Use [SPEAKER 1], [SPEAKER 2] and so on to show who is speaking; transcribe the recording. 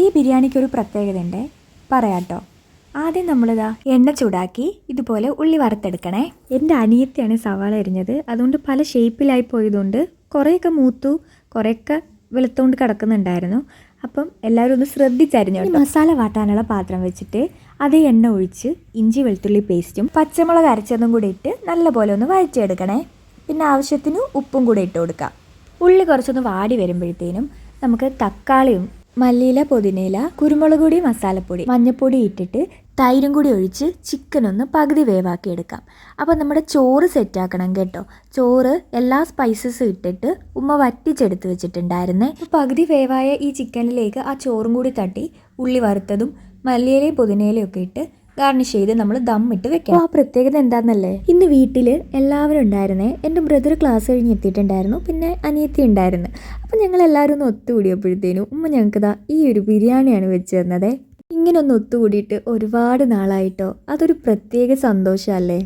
[SPEAKER 1] ഈ ബിരിയാണിക്ക് ഒരു പ്രത്യേകത ഉണ്ട് പറയാട്ടോ. ആദ്യം നമ്മളിതാ എണ്ണ ചൂടാക്കി ഇതുപോലെ ഉള്ളി വറുത്തെടുക്കണേ. എന്റെ അനിയത്തിയാണ് സവാള എരിഞ്ഞത് അതുകൊണ്ട് പല ഷേപ്പിലായി പോയതുകൊണ്ട് കുറേയൊക്കെ മൂത്തു കുറേയൊക്കെ വെളുത്തുകൊണ്ട് കിടക്കുന്നുണ്ടായിരുന്നു. അപ്പം എല്ലാവരും ഒന്ന് ശ്രദ്ധിച്ചരിഞ്ഞു മസാല വാട്ടാനുള്ള പാത്രം വെച്ചിട്ട് അതേ എണ്ണ ഒഴിച്ച് ഇഞ്ചി വെളുത്തുള്ളി പേസ്റ്റും പച്ചമുളക് അരച്ചതും കൂടി ഇട്ട് നല്ലപോലെ ഒന്ന് വഴറ്റിയെടുക്കണേ. പിന്നെ ആവശ്യത്തിന് ഉപ്പും കൂടെ ഇട്ട് കൊടുക്കാം. ഉള്ളി കുറച്ചൊന്ന് വാടി വരുമ്പോഴത്തേനും നമുക്ക് തക്കാളിയും മല്ലിയില പുതിനയില കുരുമുളക് പൊടി മസാലപ്പൊടി മഞ്ഞൾപ്പൊടി ഇട്ടിട്ട് തൈരും കൂടി ഒഴിച്ച് ചിക്കൻ ഒന്ന് പകുതി വേവാക്കി എടുക്കാം അപ്പോൾ നമ്മുടെ ചോറ് സെറ്റാക്കണം കേട്ടോ. ചോറ് എല്ലാ സ്പൈസസ് ഇട്ടിട്ട് ഉമ്മ വറ്റിച്ചെടുത്ത് വെച്ചിട്ടുണ്ടായിരുന്നേ. പകുതി വേവായ ഈ ചിക്കനിലേക്ക് ആ ചോറും കൂടി തട്ടി ഉള്ളി വറുത്തതും മല്ലിയിലയും പുതിനയിലയും ഒക്കെ ഇട്ട് ഗാർണിഷ് ചെയ്ത് നമ്മൾ ദം ഇട്ട് വെക്കാം ആ പ്രത്യേകത എന്താണെന്നല്ലേ ഇന്ന് വീട്ടിൽ എല്ലാവരും ഉണ്ടായിരുന്നേ. എന്റെ ബ്രദർ ക്ലാസ് കഴിഞ്ഞ് എത്തിയിട്ടുണ്ടായിരുന്നു. പിന്നെ അനിയത്തി ഉണ്ടായിരുന്നു. അപ്പം ഞങ്ങൾ എല്ലാവരും ഒന്ന് ഒത്തുകൂടിയപ്പോഴത്തേനും ഉമ്മ ഞങ്ങൾക്ക് ദാ ഈ ഒരു ബിരിയാണിയാണ് വെച്ച് തന്നതേ. ഇങ്ങനെ ഒന്ന് ഒത്തുകൂടിയിട്ട് ഒരുപാട് നാളായിട്ടോ? അതൊരു പ്രത്യേക സന്തോഷമല്ലേ?